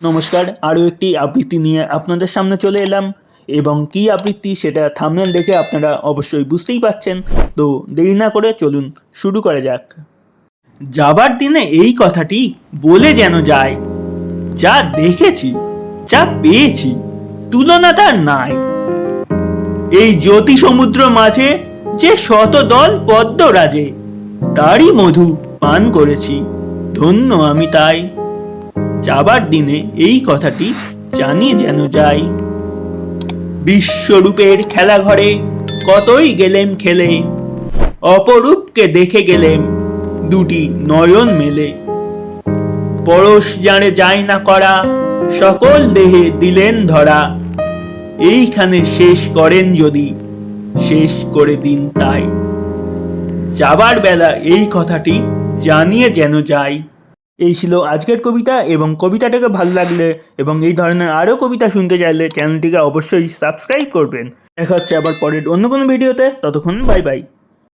নমস্কার, আরও একটি আবৃত্তি নিয়ে আপনাদের সামনে চলে এলাম এবং কী আবৃত্তি সেটা থামনেল দেখে আপনারা অবশ্যই বুঝতেই পাচ্ছেন তো দেরি না করে চলুন শুরু করা যাক। যাবার দিনে এই কথাটি বলে যেন যায়, যা দেখেছি, যা পেয়েছি, তুলনা তার নাই। এই জ্যোতি সমুদ্র মাঝে যে শত দল পদ্মরাজে, তারই মধু পান করেছি, ধন্য আমি তাই। যাবার দিনে এই কথাটি জানিয়ে যেন যাই। বিশ্বরূপের খেলা ঘরে কতই গেলেম খেলে, অপরূপকে দেখে গেলেম দুটি নয়ন মেলে। পরশ জানে যায় না করা, সকল দেহে দিলেন ধরা। এইখানে শেষ করেন যদি, শেষ করে দিন তাই। যাবার বেলা এই কথাটি জানিয়ে যেন যায় এই ছিল আজকের কবিতা এবং কবিতাটাকে ভালো লাগলে এবং এই ধরনের আরও কবিতা শুনতে চাইলে চ্যানেলটিকে অবশ্যই সাবস্ক্রাইব করবেন। দেখা হচ্ছে আবার পরের অন্য কোনো ভিডিওতে, ততক্ষণ বাই বাই।